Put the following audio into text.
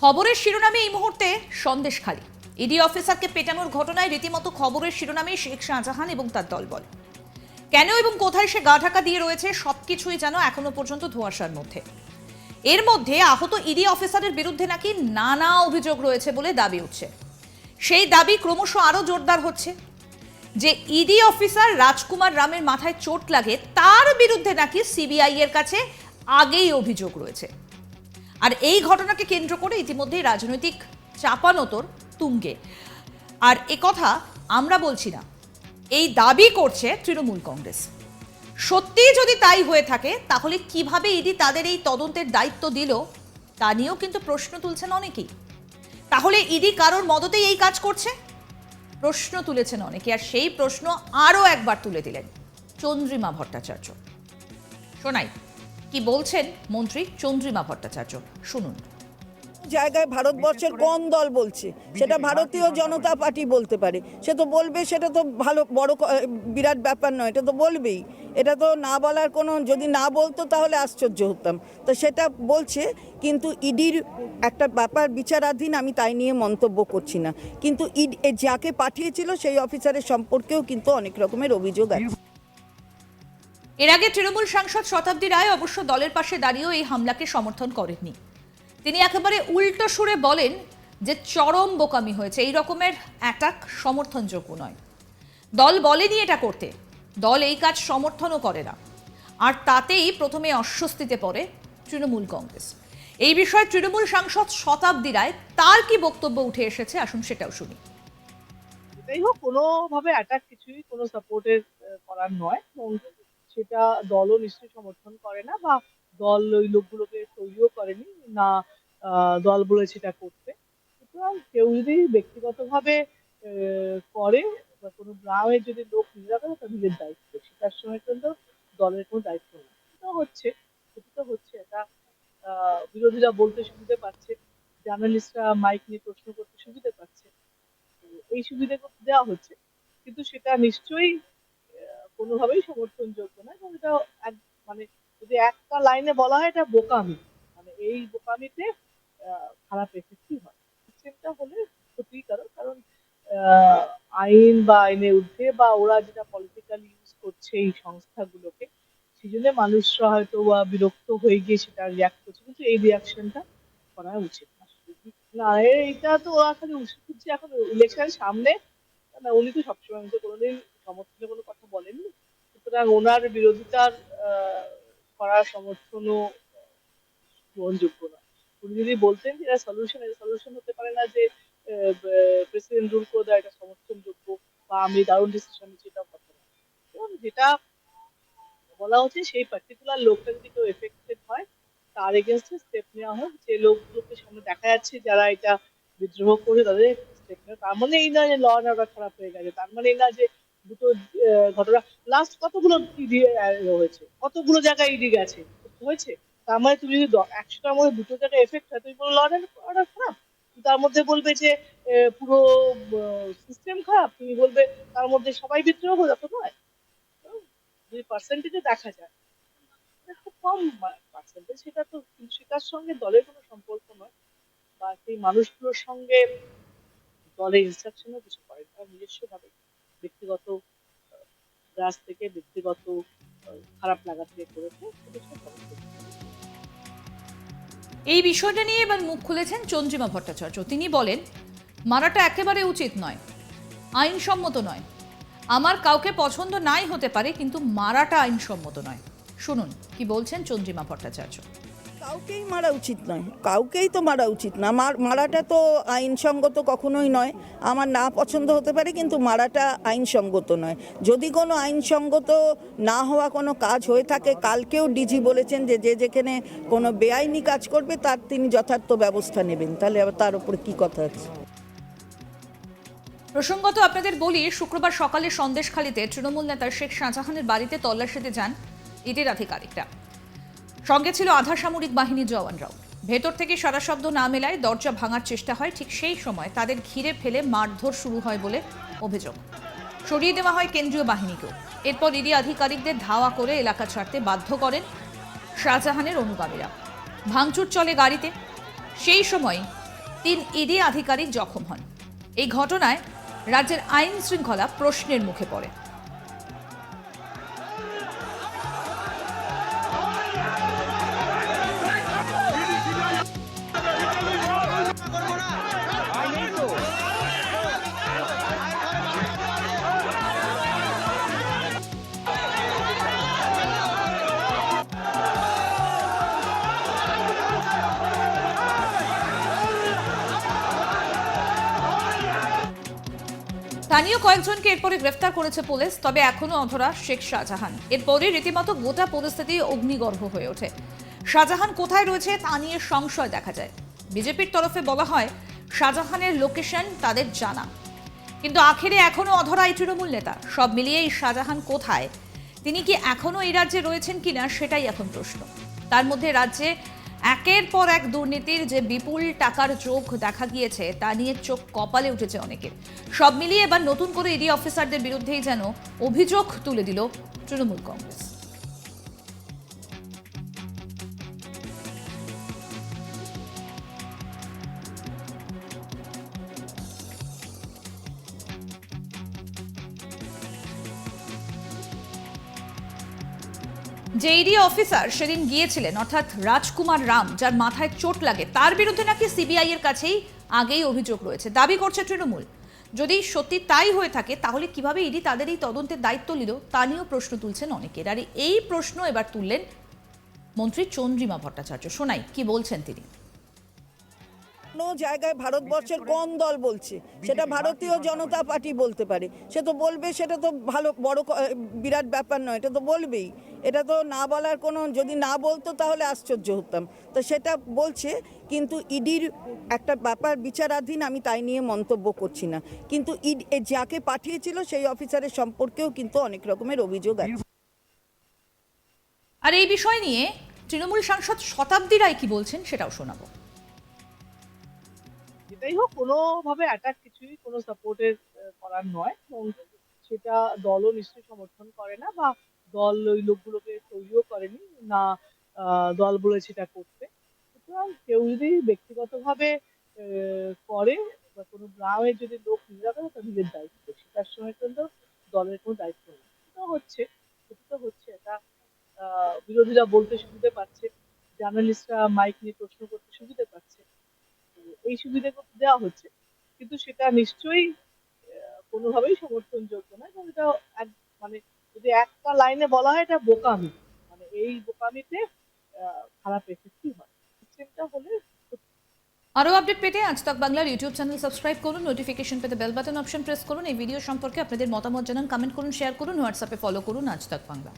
খবরের শিরোনামে এই মুহূর্তে সন্দেশখালী ইডি অফিসারকে পেটানোর ঘটনায় রীতিমতো খবরের শিরোনামে শেখ শাহজাহান এবং তার দলবল। কেন এবং কোথায় সে গা ঢাকা দিয়ে রয়েছে, সবকিছুই যেন এখনও পর্যন্ত ধোঁয়াশার মধ্যে। এর মধ্যে আহত ইডি অফিসারের বিরুদ্ধে নাকি নানা অভিযোগ রয়েছে বলে দাবি উঠছে। সেই দাবি ক্রমশ আরও জোরদার হচ্ছে। যে ইডি অফিসার রাজকুমার রামের মাথায় চোট লাগে, তার বিরুদ্ধে নাকি সিবিআই এর কাছে আগেই অভিযোগ রয়েছে। আর এই ঘটনাকে কেন্দ্র করে ইতিমধ্যেই রাজনৈতিক চাপানোতর তুঙ্গে। আর কথা আমরা বলছি না, এই দাবি করছে তৃণমূল কংগ্রেস। সত্যিই যদি তাই হয়ে থাকে, তাহলে কীভাবে ইডি তাদের এই তদন্তের দায়িত্ব দিল, তা নিয়েও কিন্তু প্রশ্ন তুলছেন অনেকেই। তাহলে ইডি কারোর মদতেই এই কাজ করছে? প্রশ্ন তুলেছেন অনেকে, আর সেই প্রশ্ন আরও একবার তুলে দিলেন চন্দ্রিমা ভট্টাচার্য। শোনাই। কি বলছেন মন্ত্রী চন্দ্রিমা ভট্টাচার্য? শুনুন। জায়গায় ভারতবর্ষের কোন দল বলছে সেটা ভারতীয় জনতা পার্টি বলতে পারে। সে তো বলবে সেটা তো ভালো বড় বিরাট ব্যাপার নয় এটা তো বলবেই। এটা তো না বলার কোনো যদি না বলতো তাহলে আশ্চর্য হতাম। তো সেটা বলছে কিন্তু ইডির একটা ব্যাপার বিচারাধীন আমি তাই নিয়ে মন্তব্য করছি না। কিন্তু ইড এ যাকে পাঠিয়েছিল সেই অফিসারের সম্পর্কেও কিন্তু অনেক রকমের অভিযোগ আছে। এর আগে তৃণমূল সাংসদ শতাব্দী রায় অবশ্য দলের পাশে দাঁড়িয়েও এই হামলাকে সমর্থন করেননি। তিনি একেবারে উল্টো সুরে বলেন যে চরম বোকামি হয়েছে। এই রকমের অ্যাটাক সমর্থনযোগ্য নয়। দল বলেনি এটা করতে। দল এই কাজ সমর্থনও করে না। আর তাতেই প্রথমে অস্বস্তিতে পড়ে তৃণমূল কংগ্রেস। এই বিষয়ে তৃণমূল সাংসদ শতাব্দী রায় তার কি বক্তব্য উঠে এসেছে আসুন সেটাও শুনি। যাই হোক, কোনোভাবে অ্যাটাক কিছুই কোনো সাপোর্টের করার নয়। সেটা দলও নিশ্চয়ই সমর্থন করে না বা দল ওই লোকগুলোকে তৈরিও করেনি না দল বলেছে এটা করতে। সুতরাং কেউ যদি ব্যক্তিগতভাবে করে বা কোনো গ্রামের যদি লোক নিজেরা করে, তার নিজের দায়িত্ব। সেটার সময় কিন্তু দলের কোনো দায়িত্ব নেই। তো হচ্ছে তো হচ্ছে এটা বিরোধীরা বলতে সুবিধে পাচ্ছে, জার্নালিস্টরা মাইক নিয়ে প্রশ্ন করতে সুবিধে পাচ্ছে। তো এই সুবিধা দেওয়া হচ্ছে। কিন্তু সেটা নিশ্চয়ই কোনোভাবেই সমর্থনযোগ্য না, এবং এটা এক- মানে যদি একটা লাইনে বলা হয়, এটা বোকামি। মানে এই বোকামিতে খারাপ এফেক্টই হয়। সিস্টেমটা হলে ক্ষতিকারক কারণ আইন বা আইনের ঊর্ধ্বে বা ওরা যেটা পলিটিক্যাল ইউজ করছে এই সংস্থাগুলোকে সেই জন্য মানুষরা হয়তো বা বিরক্ত হয়ে গিয়ে সেটা রিয়াক্ট করছে, কিন্তু এই রিয়াকশনটা করা উচিত না। না এইটা তো ওরা খালি উচিত এখন ইলেকশন সামনে, না, উনি তো সবসময় কোনোদিন সমর্থনে কোনো কথা বলেননি? সুতরাং ওনার বিরোধিতার করার সমর্থনও গ্রহণযোগ্য না। উনি যদি বলতেন যে এটা সলিউশন এটা সলিউশন হতে পারে না যে প্রেসিডেন্ট রুল করে দেয় এটা সমর্থনযোগ্য বা আমি দারুণ ডিসিশন নিচ্ছি এটাও কথা না। যেটা বলা হচ্ছে, সেই পার্টিকুলার লোকটা যদি কেউ এফেক্টেড হয়, তার এগেনস্টে স্টেপ নেওয়া হোক। যে লোকগুলোকে সামনে দেখা যাচ্ছে, যারা এটা বিদ্রোহ করে তাদের স্টেপ নেওয়া তার মানে এই নয় যে ল অর্ডার খারাপ হয়ে গেছে। তার মানে এই না যে দুটো ঘটনা। লাস্ট কতগুলো ইডি হয়েছে? কতগুলো জায়গায় ইডি গেছে? হয়েছে? তার মানে তুমি যদি একশোটার মধ্যে দুটো জায়গায় এফেক্ট হয়, তুমি বলো ল অ্যান্ড অর্ডার খারাপ তার মধ্যে বলবে যে পুরো সিস্টেম খারাপ। তুমি বলবে, তার মধ্যে সবাই বিদ্রোহ করে তো নয়? যদি পার্সেন্টেজে দেখা যায় খুব কম পার্সেন্টেজ সেটা তো সেটার সঙ্গে দলের কোনো সম্পর্ক নয়। বা সেই মানুষগুলোর সঙ্গে দলের ইনস্ট্রাকশনও কিছু করে তারা নিজস্ব ভাবে ব্যক্তিগত গ্রাস থেকে ব্যক্তিগত খারাপ লাগা থেকে করেছে। এই বিষয়টা নিয়ে এবার মুখ খুলেছেন চন্দ্রিমা ভট্টাচার্য। তিনি বলেন, মারাটা একেবারে উচিত নয়, আইনসম্মত নয়। আমার কাউকে পছন্দ নাই হতে পারে, কিন্তু মারাটা আইনসম্মত নয়। শুনুন কি বলছেন চন্দ্রিমা ভট্টাচার্য। কাউকেই মারা উচিত নয়। কাউকেই তো মারা উচিত না। মার মারাটা তো আইনসঙ্গত কখনোই নয়। আমার না পছন্দ হতে পারে, কিন্তু মারাটা আইনসঙ্গত নয়। যদি কোনো আইনসঙ্গত না হওয়া কোনো কাজ হয়ে থাকে, কালকেও ডিজি বলেছেন যে যে যেখানে কোনো বেআইনি কাজ করবে, তার তিনি যথার্থ ব্যবস্থা নেবেন। তাহলে আবার তার উপরে কী কথা আছে? প্রসঙ্গত আপনাদের বলি, শুক্রবার সকালে সন্দেশখালীতে তৃণমূল নেতা শেখ শাহজাহানের বাড়িতে তল্লাশিতে যান ইডির আধিকারিকরা। সঙ্গে ছিল আধা সামরিক বাহিনীর জওয়ানরাও। ভেতর থেকে সারা শব্দ না মেলায় দরজা ভাঙার চেষ্টা হয়, ঠিক সেই সময় তাদের ঘিরে ফেলে মারধর শুরু হয় বলে অভিযোগ। সরিয়ে দেওয়া হয় কেন্দ্রীয় বাহিনীকেও। এরপর ইডি আধিকারিকদের ধাওয়া করে এলাকা ছাড়তে বাধ্য করেন শাহজাহানের অনুগামীরা। ভাঙচুর চলে গাড়িতে। সেই সময় তিন ইডি আধিকারিক জখম হন। এই ঘটনায় রাজ্যের আইন শৃঙ্খলা প্রশ্নের মুখে পড়ে। স্থানীয় কয়েকজনকে এরপরে গ্রেফতার করেছে পুলিশ, তবে এখনও অধরা শেখ শাহজাহান। এরপরে রীতিমতো গোটা পরিস্থিতি অগ্নিগর্ভ হয়ে ওঠে। শাহজাহান কোথায় রয়েছে তা নিয়ে সংশয় দেখা যায়। বিজেপির তরফে বলা হয়, শাহজাহানের লোকেশন তাদের জানা। কিন্তু আখেরে এখনও অধরা এই তৃণমূল নেতা। সব মিলিয়ে এই শাহজাহান কোথায়? তিনি কি এখনও এই রাজ্যে রয়েছেন কিনা সেটাই এখন প্রশ্ন। তার মধ্যে রাজ্যে একের পর এক দুর্নীতির যে বিপুল টাকার চোখ দেখা গিয়েছে, তা নিয়ে চোখ কপালে উঠেছে অনেকের। সব মিলিয়ে এবার নতুন করে ইডি অফিসারদের বিরুদ্ধেই যেন অভিযোগ তুলে দিল তৃণমূল কংগ্রেস। যে ইডি অফিসার সেদিন গিয়েছিলেন, অর্থাৎ রাজকুমার রাম, যার মাথায় চোট লাগে। তার বিরুদ্ধে নাকি সিবিআই এর কাছেই আগেই অভিযোগ রয়েছে। দাবি করছে তৃণমূল। যদি সত্যি তাই হয়ে থাকে, তাহলে কীভাবে ইডি তাদের এই তদন্তের দায়িত্ব নিল, তা নিয়েও প্রশ্ন তুলছেন অনেকের। আর এই প্রশ্ন এবার তুললেন মন্ত্রী চন্দ্রিমা ভট্টাচার্য। শোনাই কি বলছেন তিনি? কোনো জায়গায় ভারতবর্ষের কোন দল বলছে। সেটা ভারতীয় জনতা পার্টি বলতে পারে। সে তো বলবে সেটা তো ভালো বড় বিরাট ব্যাপার নয় এটা তো বলবেই। এটা তো না বলার কোনো যদি না বলতো তাহলে আশ্চর্য হতাম। তো সেটা বলছে কিন্তু ইডির একটা ব্যাপার বিচারাধীন আমি তাই নিয়ে মন্তব্য করছি না। কিন্তু ইড এ যাকে পাঠিয়েছিল সেই অফিসারের সম্পর্কেও কিন্তু অনেক রকমের অভিযোগ আছে। আর এই বিষয় নিয়ে তৃণমূল সাংসদ শতাব্দী রায় কি বলছেন সেটাও শোনাবো। যেটাই হোক, কোনোভাবে অ্যাটাক কিছুই কোনো সাপোর্টের করার নয়। এবং সেটা দলও নিশ্চয়ই সমর্থন করে না বা দল ওই লোকগুলোকে তৈরিও করেনি না দল বলেছে এটা করতে। সুতরাং কেউ যদি ব্যক্তিগতভাবে করে বা কোনো গ্রামের যদি লোক নিয়ে যাবে তা নিজের দায়িত্ব সেটার সঙ্গে কিন্তু দলের কোনো দায়িত্ব নেই। সেটা হচ্ছে, সেটা তো হচ্ছে। এটা বিরোধীরা বলতে শুনতে পাচ্ছে। জার্নালিস্টরা মাইক নিয়ে প্রশ্ন পাচ্ছে এই সুবিধা দেওয়া হচ্ছে। কিন্তু সেটা নিশ্চয়ই কোনোভাবেই সমর্থনযোগ্য নয়। এবং এটা মানে যদি একটা লাইনে বলা হয়, এটা বোকামি। মানে এই বোকামিতে খারাপ এফেক্টই হয়। সিস্টেমটা হলে আরও আপডেট পেতে আজ তাক বাংলার ইউটিউব চ্যানেল সাবস্ক্রাইব করুন নোটিফিকেশন পেতে বেল বাটন অপশন প্রেস করুন। এই ভিডিও সম্পর্কে আপনাদের মতামত জানান কমেন্ট করুন শেয়ার করুন হোয়াটসঅ্যাপে ফলো করুন আজ তক বাংলা।